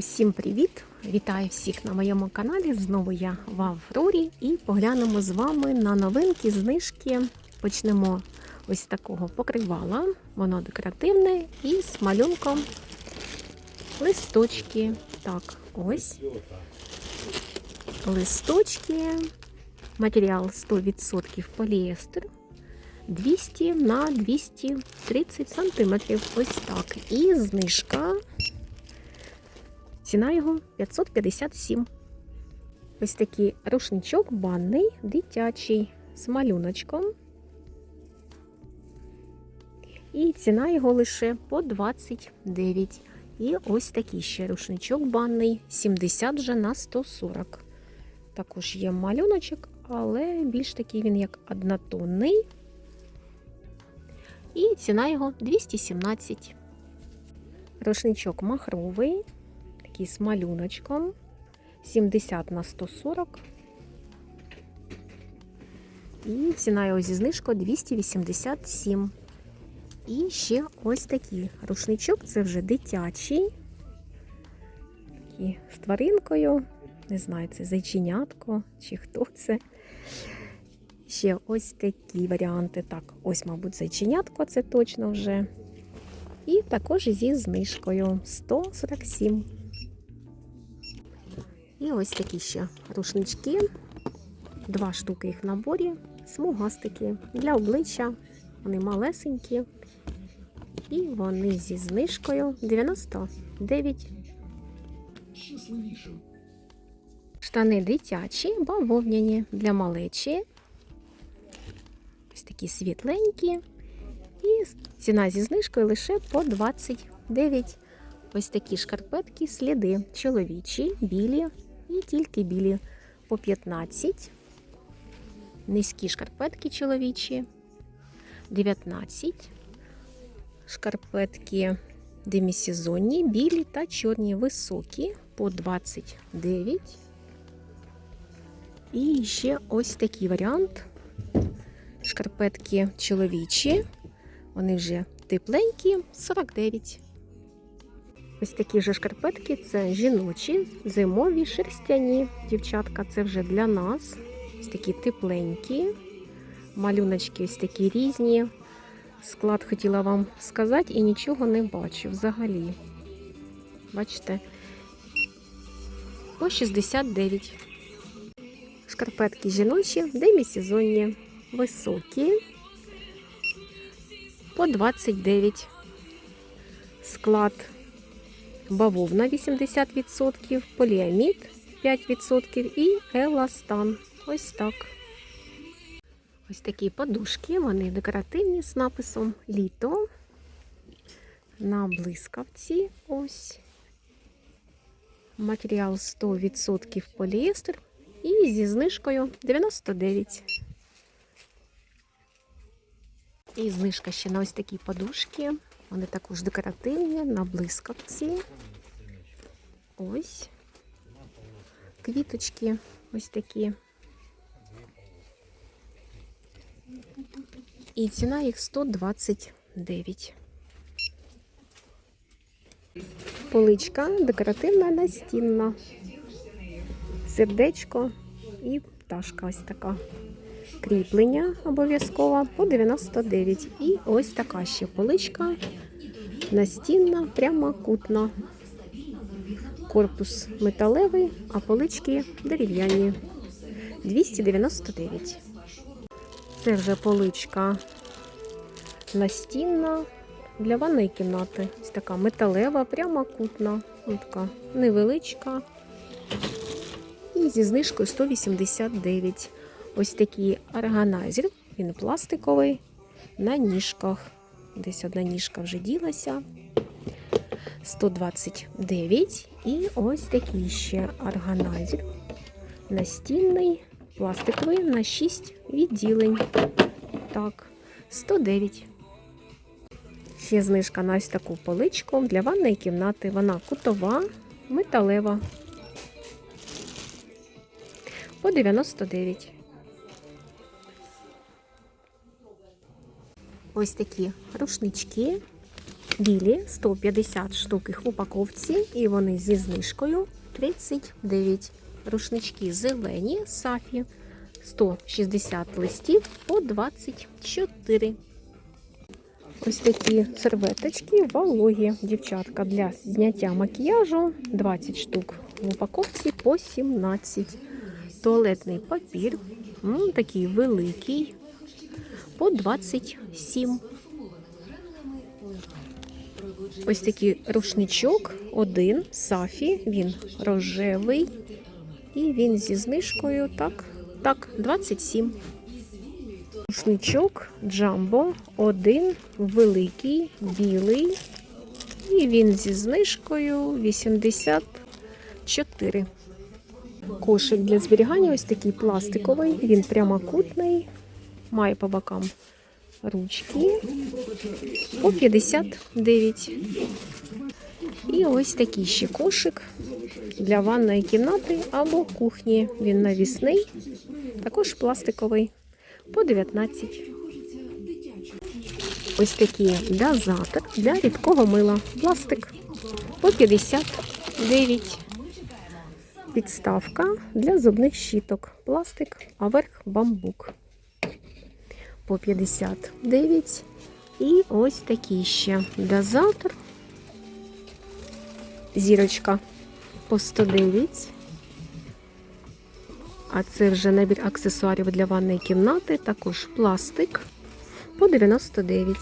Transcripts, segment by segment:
Усім привіт! Вітаю всіх на моєму каналі. Знову я в Аврорі і поглянемо з вами на новинки, знижки. Почнемо ось такого покривала. Воно декоративне і з малюнком листочки. Так, ось листочки. Матеріал 100% поліестер. 200 на 230 сантиметрів. Ось так. І знижка. Ціна його 557. Ось такий рушничок банний, дитячий, з малюночком. І ціна його лише по 29. І ось такий ще рушничок банний, 70 вже на 140. Також є малюночок, але більш такий він як однотонний. І ціна його 217. Рушничок махровий, такий з малюночком. 70 на 140. І ціна його зі знижкою 287. І ще ось такий рушничок, це вже дитячий. Такий з тваринкою. Не знаю, це зайченятко чи хто це. Ще ось такі варіанти. Так, ось, мабуть, зайченятко, це точно вже. І також зі знижкою 147. І ось такі ще рушнички. Два штуки їх в наборі, смугастики для обличчя. Вони малесенькі. І вони зі знижкою 99. Штани дитячі, бавовняні для малечі. Ось такі світленькі. І ціна зі знижкою лише по 29. Ось такі шкарпетки, сліди чоловічі, білі і тільки білі по 15. Низькі шкарпетки чоловічі 19. Шкарпетки демісезонні, білі та чорні високі по 29. І ще ось такий варіант. Шкарпетки чоловічі. Вони вже тепленькі, 49. Ось такі ж шкарпетки це жіночі, зимові, шерстяні. Дівчатка, це вже для нас. Ось такі тепленькі. Малюночки ось такі різні. Склад хотіла вам сказати і нічого не бачу взагалі. Бачите? По 69. Шкарпетки жіночі, демісезонні, високі. По 29. Склад бавовна 80%, поліамід 5% і еластан. Ось так. Ось такі подушки, вони декоративні з написом літо. На блискавці. Ось. Матеріал 100% поліестер. І зі знижкою 99. І знижка ще на ось такі подушки. Вони також декоративні, на блискавці. Ось. Квіточки ось такі. І ціна їх 129. Поличка декоративна настінна. Сердечко і пташка ось така. Кріплення обов'язково по 99. І ось така ще поличка настінна, прямокутна. Корпус металевий, а полички дерев'яні. 299. Це вже поличка настінна для ванної кімнати. Ось така металева, прямокутна. Ось така невеличка. І зі знижкою 189. Ось такий органайзер, він пластиковий, на ніжках. Десь одна ніжка вже ділася. 129. І ось такий ще органайзер. Настінний, пластиковий на 6 відділень. Так, 109. Ще знижка на ось таку поличку для ванної кімнати. Вона кутова, металева. По 99. Ось такі рушнички білі 150 штук їх в упаковці, і вони зі знижкою 39. Рушнички зелені сафі 160 листів по 24. Ось такі серветочки вологі, дівчатка, для зняття макіяжу 20 штук в упаковці по 17. Туалетний папір, такий великий, по 27. Ось такий рушничок, один сафі, він рожевий. І він зі знижкою, так, так, 27. Рушничок Джамбо, один великий, білий. І він зі знижкою 84. Кошик для зберігання ось такий пластиковий, він прямокутний, має по бокам ручки по 59. І ось такий ще кошик для ванної кімнати або кухні. Він навісний, також пластиковий по 19. Ось такий дозатор для рідкого мила. Пластик по 59. Підставка для зубних щіток. Пластик, а верх бамбук. По 59. І ось такий ще дозатор. Зірочка по 109. А це вже набір аксесуарів для ванної кімнати, також пластик по 99.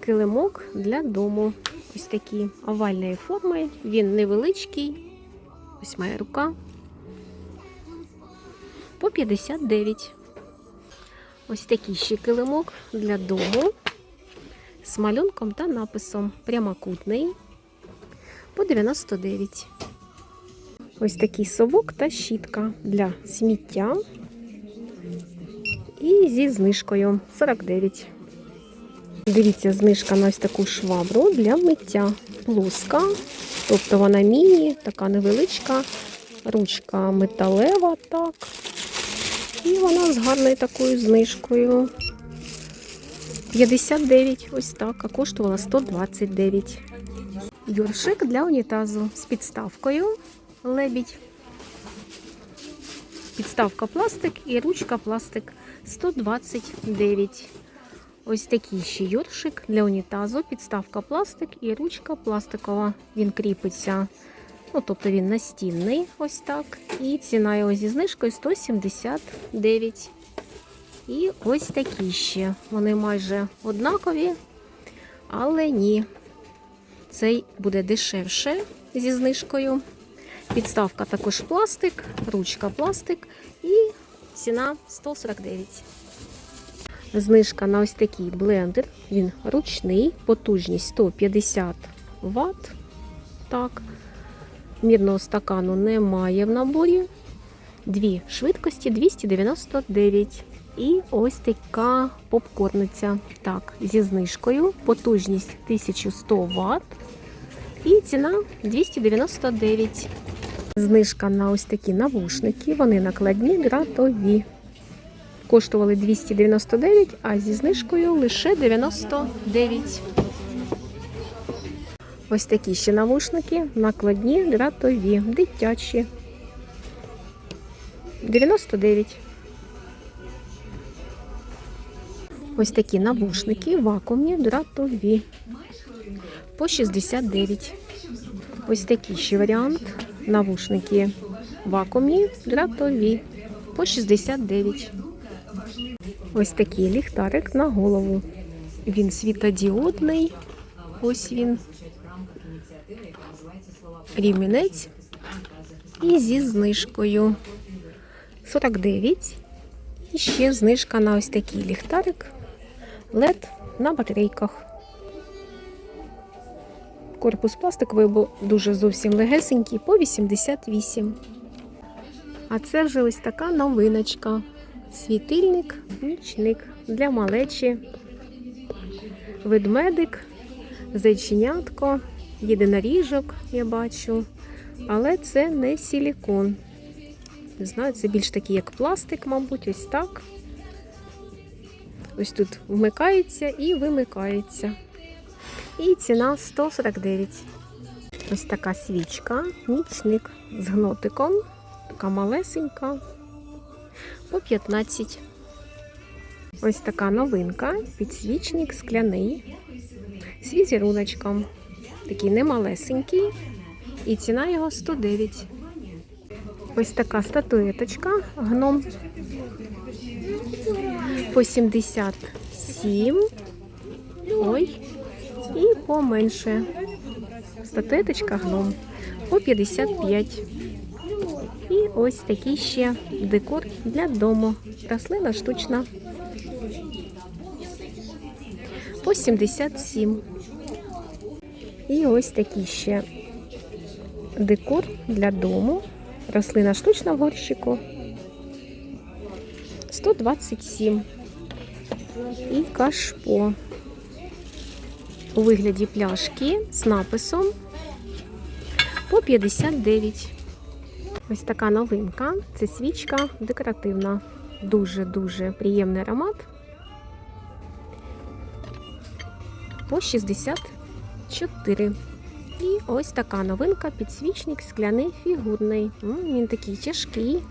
Килимок для дому. Ось такий овальної форми. Він невеличкий. Ось моя рука. По 59. Ось такий ще килимок для дому з малюнком та написом прямокутний по 99. Ось такий совок та щітка для сміття. І зі знижкою 49. Дивіться, знижка на ось таку швабру для миття. Плоска, тобто вона міні, така невеличка, ручка металева, так. І вона з гарною такою знижкою. 59, ось так, а коштувала 129. Юршик для унітазу з підставкою лебідь. Підставка пластик і ручка пластик 129. Ось такий ще юршик для унітазу. Підставка пластик і ручка пластикова. Він кріпиться, ну тобто він настінний, ось так. І ціна його зі знижкою 179. І ось такі ще. Вони майже однакові, але ні. Цей буде дешевше зі знижкою. Підставка також пластик, ручка пластик і ціна 149. Знижка на ось такий блендер. Він ручний, потужність 150 Вт. Так. Мірного стакану немає в наборі. Дві швидкості 299. І ось така попкорниця. Так, зі знижкою. Потужність 1100 Вт. І ціна 299. Знижка на ось такі навушники. Вони накладні, дратові. Коштували 299, а зі знижкою лише 99. Ось такі ще навушники, накладні, дратові, дитячі. 99. Ось такі навушники, вакуумні, дратові. По 69. Ось такий ще варіант. Навушники вакуумні, дратові. По 69. Ось такий ліхтарик на голову. Він світодіодний. Ось він. Рівнець. І зі знижкою 49. І ще знижка на ось такий ліхтарик. LED на батарейках. Корпус пластиковий, бо дуже зовсім легесенький, по 88. А це вже ось така новиночка. Світильник, нічник для малечі, ведмедик, зайченятко, єдиноріжок, я бачу. Але це не силікон. Не знаю, це більш такий, як пластик, мабуть, ось так. Ось тут вмикається і вимикається. І ціна 149. Ось така свічка, нічник з гнотиком. Така малесенька. По 15. Ось така новинка. Підсвічник скляний. З візеруночком. Такий немалесенький. І ціна його 109. Ось така статуеточка, гном. По 77. Ой. І поменше. Статуеточка гном. По 55. І ось такий ще декор для дому. Рослина штучна. По 77. І ось такий ще декор для дому. Рослина штучна в горщику. 127. І кашпо. У вигляді пляшки з написом по 59. Ось така новинка. Це свічка декоративна. Дуже-дуже приємний аромат. По 64. І ось така новинка. Підсвічник скляний фігурний. Він такий тяжкий.